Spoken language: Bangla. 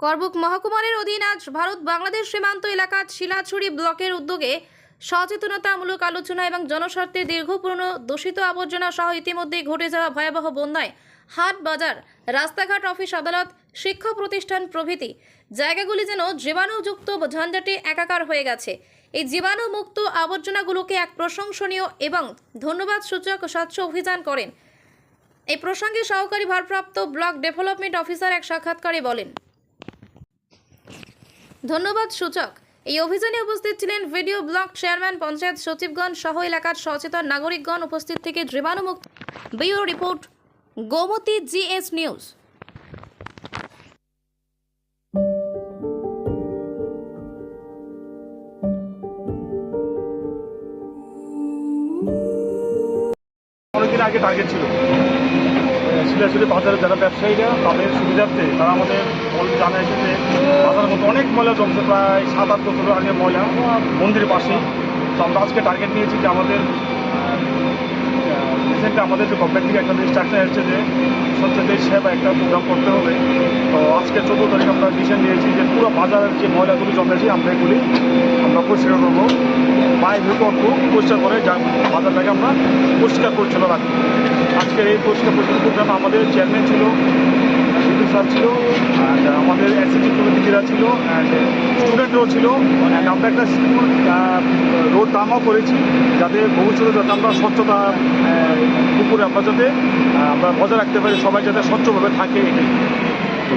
করবুক মহকুমারের অধীন আজ ভারত বাংলাদেশ সীমান্ত এলাকা শিলাছড়ি ব্লকের উদ্যোগে সচেতনতামূলক আলোচনা এবং জনস্বার্থে দীর্ঘ পুরনো দূষিত আবর্জনা সহ ইতিমধ্যেই ঘটে যাওয়া ভয়াবহ বন্যায় হাট বাজার, রাস্তাঘাট, অফিস আদালত, শিক্ষা প্রতিষ্ঠান প্রভৃতি জায়গাগুলি যেন জীবাণুযুক্ত ঝঞ্ঝাটে একাকার হয়ে গেছে। এই জীবাণুমুক্ত আবর্জনাগুলোকে এক প্রশংসনীয় এবং ধন্যবাদ সূচক স্বচ্ছ অভিযান করেন। এই প্রসঙ্গে সহকারী ভারপ্রাপ্ত ব্লক ডেভেলপমেন্ট অফিসার এক সাক্ষাৎকারে বলেন ধন্যবাদ, সূচক। এই অভিযানে উপস্থিত ছিলেন ভিডিও ব্লক চেয়ারম্যান, পঞ্চায়েত সচিবগণ সহ এলাকার সচেতন নাগরিকগণ। উপস্থিত থেকে জীবাণুমুক্ত। Bureau report, Gomati GS news. অনেকদিন আগে টার্গেট ছিল। শিলাশুলি বাজারের যারা ব্যবসায়ীরা, তাদের সুবিধার্থে তারা আমাদের বল জানাইছে যে বাজারের মধ্যে অনেক ময়লা জমছে, প্রায় সাত আট বছর আগে ময়লা মন্দিরের পাশেই। তো আমরা আজকে টার্গেট নিয়েছি যে আমাদের রিসেন্টলি আমাদের যে গভর্নমেন্ট থেকে একটা ইনস্ট্রাকশন এসেছে যে স্বচ্ছতাই সেবা একটা প্রোগ্রাম করতে হবে। তো আজকে চোদ্দ তারিখ আমরা ডিসিশন নিয়েছি যে পুরো বাজারের যে ময়লাগুলি জমেছে, আমরা এগুলি আমরা পরিষ্কার করব ভেবে করব পরিষ্কার করে যা বাজারটাকে আমরা পরিষ্কার পরিচ্ছন্ন রাখব। আজকের এই পরিষ্কার পরিচ্ছন্ন প্রোগ্রামে আমাদের চেয়ারম্যান ছিল, সিদ্দিক স্যার ছিল অ্যান্ড আমাদের এসএসজি কমিটিরা ছিল অ্যান্ড স্টুডেন্টরাও ছিল অ্যান্ড আমরা একটা স্কুল রোড দামও করেছি, যাতে ভবিষ্যতে যাতে আমরা স্বচ্ছতা পুকুরে আমরা যাতে আমরা বজায় রাখতে পারি, সবাই যাতে স্বচ্ছভাবে থাকে এটাই।